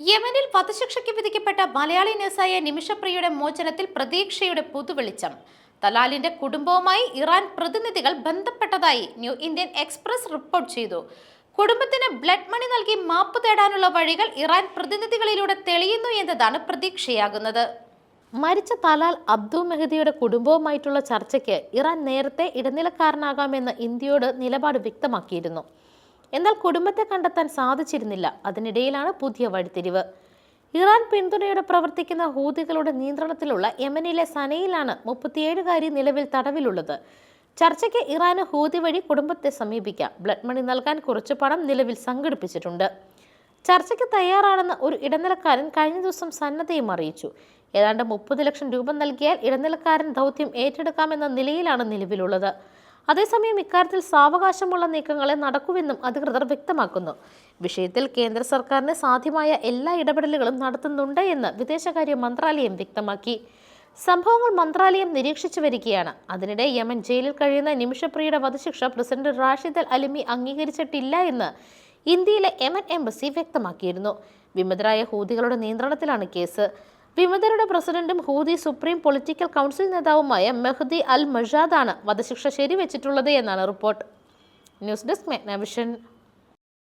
യമനിൽ വധശിക്ഷയ്ക്ക് വിധിക്കപ്പെട്ട മലയാളി നഴ്സായ നിമിഷപ്രിയയുടെ മോചനത്തിൽ പ്രതീക്ഷയുടെ പുതുവെളിച്ചം. തലാലിന്റെ കുടുംബവുമായി ഇറാൻ പ്രതിനിധികൾ ബന്ധപ്പെട്ടതായി ന്യൂ ഇന്ത്യൻ എക്സ്പ്രസ് റിപ്പോർട്ട് ചെയ്തു. കുടുംബത്തിന് ബ്ലഡ് മണി നൽകി മാപ്പ് തേടാനുള്ള വഴികൾ ഇറാൻ പ്രതിനിധികളിലൂടെ തെളിയുന്നു എന്നതാണ് പ്രതീക്ഷയാകുന്നത്. മരിച്ച തലാൽ അബ്ദു മെഹദിയുടെ കുടുംബവുമായിട്ടുള്ള ചർച്ചയ്ക്ക് ഇറാൻ നേരത്തെ ഇടനിലക്കാരനാകാമെന്ന് ഇന്ത്യയോട് നിലപാട് വ്യക്തമാക്കിയിരുന്നു. എന്നാൽ കുടുംബത്തെ കണ്ടെത്താൻ സാധിച്ചിരുന്നില്ല. അതിനിടയിലാണ് പുതിയ വഴിത്തിരിവ്. ഇറാൻ പിന്തുണയോടെ പ്രവർത്തിക്കുന്ന ഹൂതികളുടെ നിയന്ത്രണത്തിലുള്ള യമനിലെ സനയിലാണ് മുപ്പത്തിയേഴുകാരി നിലവിൽ തടവിലുള്ളത്. ചർച്ചയ്ക്ക് ഇറാന് ഹൂതി വഴി കുടുംബത്തെ സമീപിക്കാം. ബ്ലഡ് മണി നൽകാൻ കുറച്ച് പണം നിലവിൽ സംഘടിപ്പിച്ചിട്ടുണ്ട്. ചർച്ചയ്ക്ക് തയ്യാറാണെന്ന് ഒരു ഇടനിലക്കാരൻ കഴിഞ്ഞ ദിവസം സന്നദ്ധയും അറിയിച്ചു. ഏതാണ്ട് മുപ്പത് ലക്ഷം രൂപ നൽകിയാൽ ഇടനിലക്കാരൻ ദൗത്യം ഏറ്റെടുക്കാമെന്ന നിലയിലാണ് നിലവിലുള്ളത്. അതേസമയം ഇക്കാര്യത്തിൽ സാവകാശമുള്ള നീക്കങ്ങളെ നടക്കുമെന്നും അധികൃതർ വ്യക്തമാക്കുന്നു. വിഷയത്തിൽ കേന്ദ്ര സർക്കാരിന് സാധ്യമായ എല്ലാ ഇടപെടലുകളും നടത്തുന്നുണ്ട് എന്ന് വിദേശകാര്യ മന്ത്രാലയം വ്യക്തമാക്കി. സംഭവങ്ങൾ മന്ത്രാലയം നിരീക്ഷിച്ചു വരികയാണ്. അതിനിടെ യമൻ ജയിലിൽ കഴിയുന്ന നിമിഷപ്രിയുടെ വധശിക്ഷ പ്രസിഡന്റ് റാഷിദ് അൽ അലിമി അംഗീകരിച്ചിട്ടില്ല എന്ന് ഇന്ത്യയിലെ യമൻ എംബസി വ്യക്തമാക്കിയിരുന്നു. വിമതരായ ഹൂതികളുടെ നിയന്ത്രണത്തിലാണ് കേസ്. വിമതരുടെ പ്രസിഡന്റും ഹൂതി സുപ്രീം പൊളിറ്റിക്കൽ കൗൺസിൽ നേതാവുമായ മെഹ്ദി അൽ മഷാദാണ് വധശിക്ഷ ശരിവെച്ചിട്ടുള്ളത് എന്നാണ് റിപ്പോർട്ട്. News desk മെഗ്നവിഷൻ